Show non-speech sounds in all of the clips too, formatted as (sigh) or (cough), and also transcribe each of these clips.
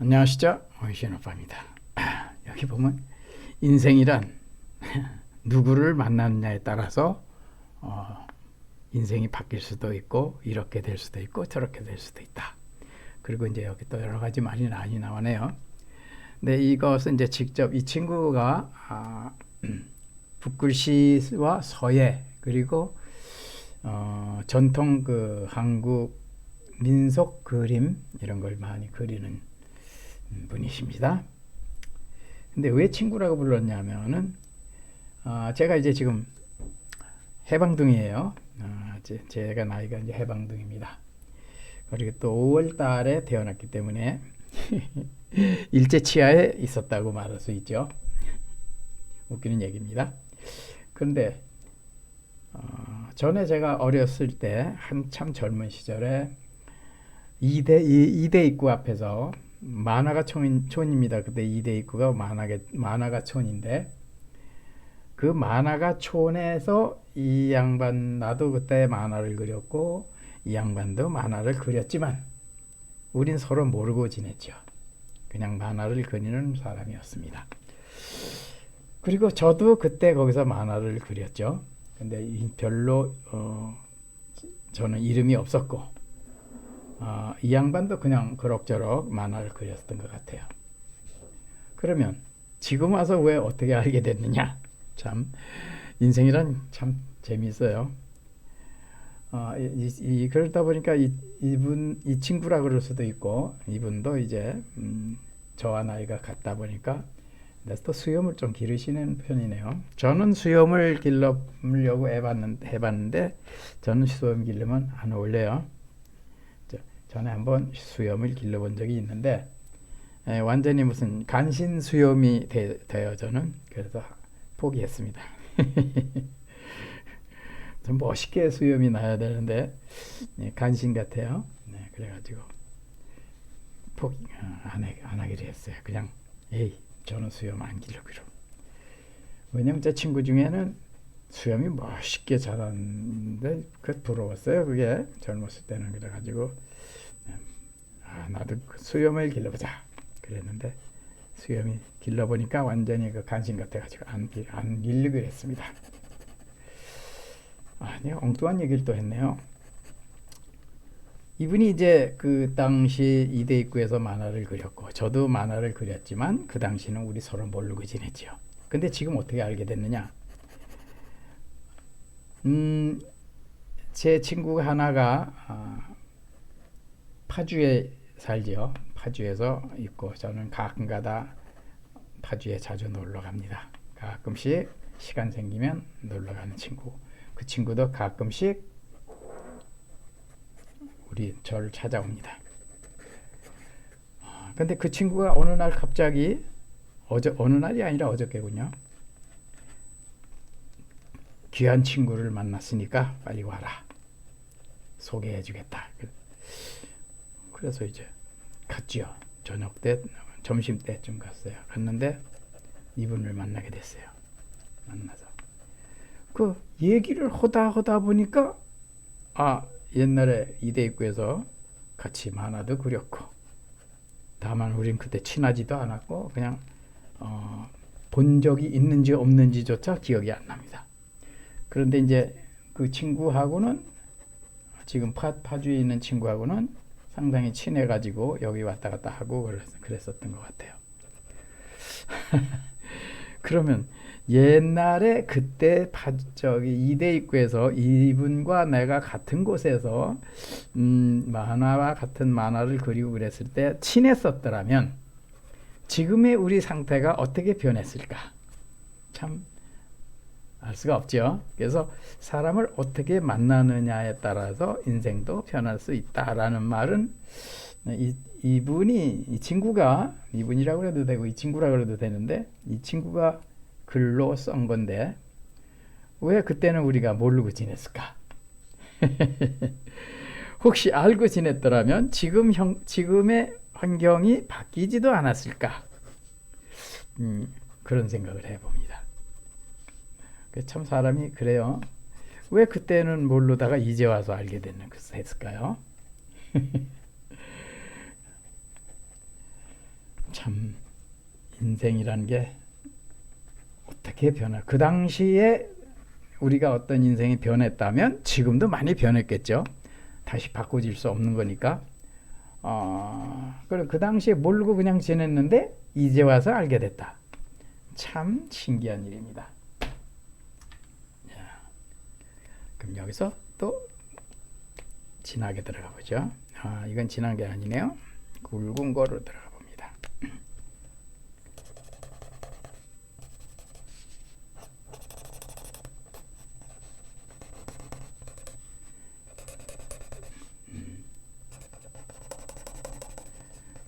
안녕하시죠? 오이신오빠입니다. 여기 보면 인생이란 (laughs) 누구를 만났냐에 따라서 어, 인생이 바뀔 수도 있고 이렇게 될 수도 있고 저렇게 될 수도 있다. 그리고 이제 여기 또 여러 가지 말이 많이 나오네요. 근데 이것은 이제 직접 이 친구가 아, (clears throat) 북글씨와 서예 그리고 어, 전통 그 한국 민속 그림 이런 걸 많이 그리는 분이십니다. 근데 왜 친구라고 불렀냐면은 어, 제가 이제 지금 해방둥이에요. 어, 제, 제가 나이가 이제 해방둥입니다. 그리고 또 5월 달에 태어났기 때문에 (laughs) 일제 치하에 있었다고 말할 수 있죠. 웃기는 얘기입니다. 그런데 어, 전에 제가 어렸을 때 한참 젊은 시절에 이대 이대 입구 앞에서 만화가 촌, 촌입니다. 그때 입구가 만화가 만화가 촌인데 그 만화가 촌에서 이 양반 나도 그때 만화를 그렸고 이 양반도 만화를 그렸지만 우린 서로 모르고 지냈죠. 그냥 만화를 그리는 사람이었습니다. 그리고 저도 그때 거기서 만화를 그렸죠. 근데 별로 어, 저는 이름이 없었고 어, 이 양반도 그냥 그럭저럭 만화를 그렸던 것 같아요. 그러면 지금 와서 왜 어떻게 알게 됐느냐? 참 인생이란 참 재미있어요. 어, 이, 이, 그러다 보니까 이, 이분 이 친구라 그럴 수도 있고 이분도 이제 음, 저와 나이가 같다 보니까 또 수염을 좀 기르시는 편이네요. 저는 수염을 길러려고 해봤는데, 해봤는데 저는 수염 기르면 안 어울려요. 전에 한번 수염을 길러본 적이 있는데 에, 완전히 무슨 간신 수염이 되, 되어 저는 그래서 포기했습니다. (laughs) 좀 멋있게 수염이 나야 되는데 네, 간신 같아요. 네, 그래가지고 포기 어, 안, 해, 안 하기로 했어요. 그냥 에이 저는 수염 안 기르기로. 왜냐면 제 친구 중에는 수염이 멋있게 자랐는데 그 부러웠어요. 그게 젊었을 때는 그래가지고 아, 나도 그 수염을 길러보자 그랬는데 수염이 길러보니까 완전히 그 간신 같아가지고 안, 안 길르기로 했습니다. 아니 엉뚱한 얘기를 또 했네요. 이분이 이제 그 당시 이대 입구에서 만화를 그렸고 저도 만화를 그렸지만 그 당시는 우리 서로 모르고 지냈죠. 근데 지금 어떻게 알게 됐느냐? 음, 제 친구 하나가 아, 파주에 살지요. 파주에서 있고 저는 가끔가다 파주에 자주 놀러 갑니다. 가끔씩 시간 생기면 놀러 가는 친구. 그 친구도 가끔씩 우리 저를 찾아옵니다. 아, 근데 그 친구가 어느 날 갑자기 어저 어느 날이 아니라 어저께군요. 귀한 친구를 만났으니까 빨리 와라. 소개해 주겠다. 그래서 이제 갔지요. 저녁 때, 점심 때쯤 갔어요. 갔는데 이분을 만나게 됐어요. 만나서 그 얘기를 하다 하다 보니까 아 옛날에 이대 입구에서 같이 만화도 그렸고 다만 우린 그때 친하지도 않았고 그냥 어, 본 적이 있는지 없는지조차 기억이 안 납니다. 그런데 이제 그 친구하고는 지금 파, 파주에 있는 친구하고는 상당히 친해가지고 여기 왔다 갔다 하고 그랬, 었던 것 같아요. (laughs) 그러면 옛날에 그때 파, 저기 이대 입구에서 이분과 내가 같은 곳에서 음, 만화와 같은 만화를 그리고 그랬을 때 친했었더라면 지금의 우리 상태가 어떻게 변했을까? 참 알 수가 없죠. 그래서 사람을 어떻게 만나느냐에 따라서 인생도 변할 수 있다라는 말은 이, 이분이 이 친구가 이분이라고 해도 되고 이 친구라고 해도 되는데 이 친구가 글로 쓴 건데 왜 그때는 우리가 모르고 지냈을까? (laughs) 혹시 알고 지냈더라면 지금 형, 지금의 환경이 바뀌지도 않았을까? 음, 그런 생각을 해봅니다. 그참 사람이 그래요. 왜 그때는 모르다가 이제 와서 알게 됐을까요? (laughs) 참 인생이란 게 어떻게 변화? 그 당시에 우리가 어떤 인생이 변했다면 지금도 많이 변했겠죠. 다시 바꿔질 수 없는 거니까. 어, 그래 그 당시에 모르고 그냥 지냈는데 이제 와서 알게 됐다. 참 신기한 일입니다. 자, 그럼 여기서 또 진하게 들어가 보죠. 아, 이건 진한 게 아니네요. 굵은 거로 들어가 봅니다.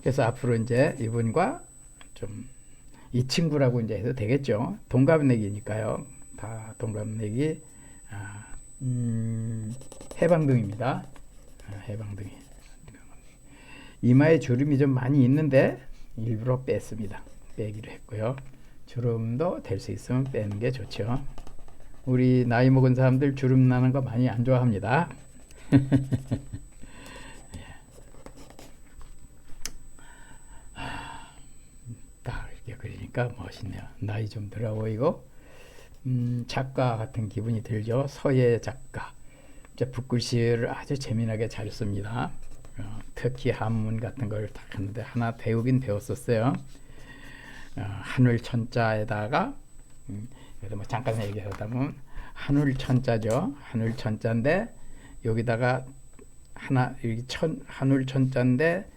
그래서 앞으로 이제 이분과 좀 이 친구라고 이제 해도 되겠죠. 동갑내기니까요. 다 동갑내기 아, 음, 해방등입니다. 아, 해방등이 이마에 주름이 좀 많이 있는데 일부러 뺐습니다. 빼기로 했고요. 주름도 될 수 있으면 빼는 게 좋죠. 우리 나이 먹은 사람들 주름 나는 거 많이 안 좋아합니다. (laughs) 딱 이렇게 그리니까 멋있네요. 나이 좀 들어 보이고 음, 작가 같은 기분이 들죠. 서예 작가. 붓글씨를 아주 재미나게 잘 씁니다. 어, 특히 한문 같은 걸 딱 하는데 하나 배우긴 배웠었어요. 어, 한울 천자에다가 음, 뭐 잠깐 얘기하다 보면 한울 천자죠. 한울 천자인데 여기다가 하나 여기 천 한울 천자인데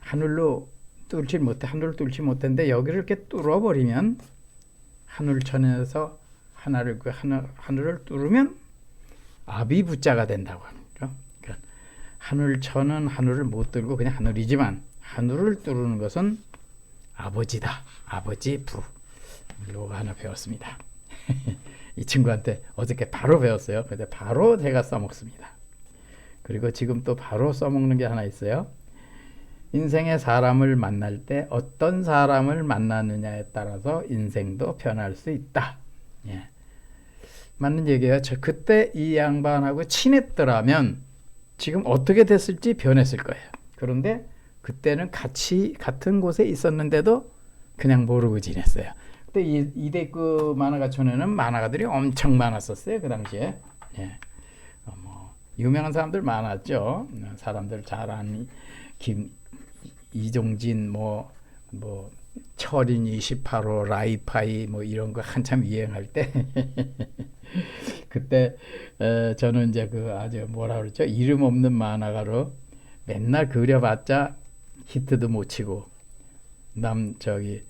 하늘로 뚫지 못해 한울 뚫지 못했는데 여기를 이렇게 뚫어버리면 하늘천에서 하나를 그 하늘 하늘을 뚫으면 아비 부자가 된다고 합니다. 그러니까 하늘천은 하늘을 못 뚫고 그냥 하늘이지만 하늘을 뚫는 것은 아버지다. 아버지 부. 이거 하나 배웠습니다. (laughs) 이 친구한테 어저께 바로 배웠어요. 근데 바로 제가 써먹습니다. 그리고 지금 또 바로 써먹는 게 하나 있어요. 인생의 사람을 만날 때 어떤 사람을 만나느냐에 따라서 인생도 변할 수 있다. 예. 맞는 얘기예요. 저 그때 이 양반하고 친했더라면 지금 어떻게 됐을지 변했을 거예요. 그런데 그때는 같이 같은 곳에 있었는데도 그냥 모르고 지냈어요. 그때 이 이대구 만화가촌에는 만화가들이 엄청 많았었어요. 그 당시에. 예. 어, 뭐 유명한 사람들 많았죠. 사람들 잘 아는 김 이종진 뭐뭐 철인 28호 라이파이 뭐 이런 거 한참 유행할 때 (laughs) 그때 에, 저는 이제 그 아주 뭐라 그러죠 이름 없는 만화가로 맨날 그려봤자 히트도 못 치고 남 저기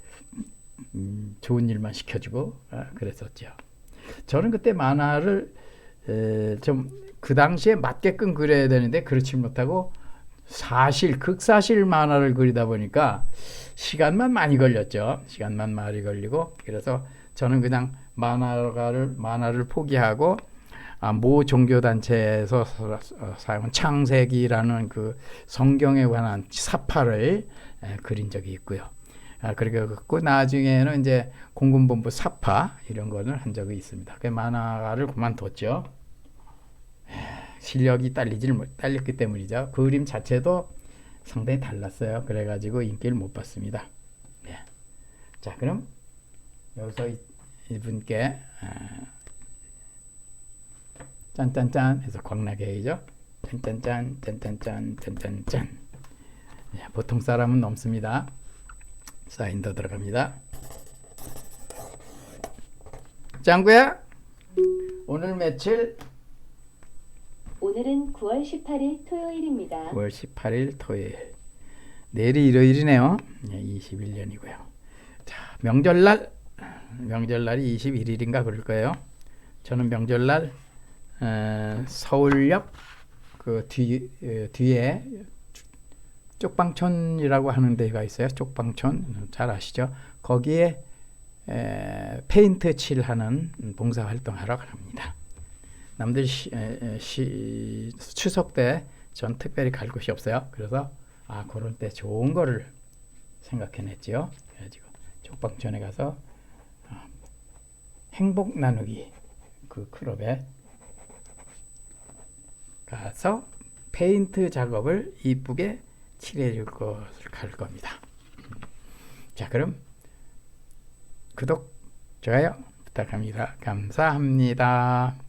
음, 좋은 일만 시켜주고 아, 그랬었죠. 저는 그때 만화를 좀 그 당시에 맞게끔 그려야 되는데 그렇지 못하고 사실 극사실 만화를 그리다 보니까 시간만 많이 걸렸죠. 시간만 많이 걸리고 그래서 저는 그냥 만화가를 만화를 포기하고 아, 모 종교 단체에서 사용한 창세기라는 그 성경에 관한 사파를 에, 그린 적이 있고요. 아, 그리고 나중에는 이제 공군본부 사파 이런 거를 한 적이 있습니다. 그 만화가를 그만뒀죠. 실력이 딸리질 못 딸렸기 때문이죠. 그 그림 자체도 상당히 달랐어요. 그래가지고 인기를 못 받습니다. 네. 자, 그럼 여기서 이 분께 아, 짠짠짠 해서 해죠. 짠짠짠 짠짠짠 짠짠짠. 네, 보통 사람은 넘습니다. 사인 더 들어갑니다. 짱구야, 오늘 며칠? 오늘은 9월 18일 토요일입니다. 9월 18일 토요일. 내일이 일요일이네요. 21년이고요. 자, 명절날 명절날이 21일인가 그럴 거예요. 저는 명절날 에, 서울역 그 뒤, 에, 뒤에 쪽방촌이라고 하는 데가 있어요. 쪽방촌 잘 아시죠? 거기에 에, 페인트 칠하는 봉사 활동하러 갑니다. 남들 시, 에, 시, 추석 때 전 특별히 갈 곳이 없어요. 그래서 아 그럴 때 좋은 거를 생각해냈지요. 그래가지고 쪽방촌에 가서 어, 행복 나누기 그 클럽에 가서 페인트 작업을 이쁘게 칠해줄 것을 갈 겁니다. 자, 그럼 구독, 좋아요 부탁합니다. 감사합니다.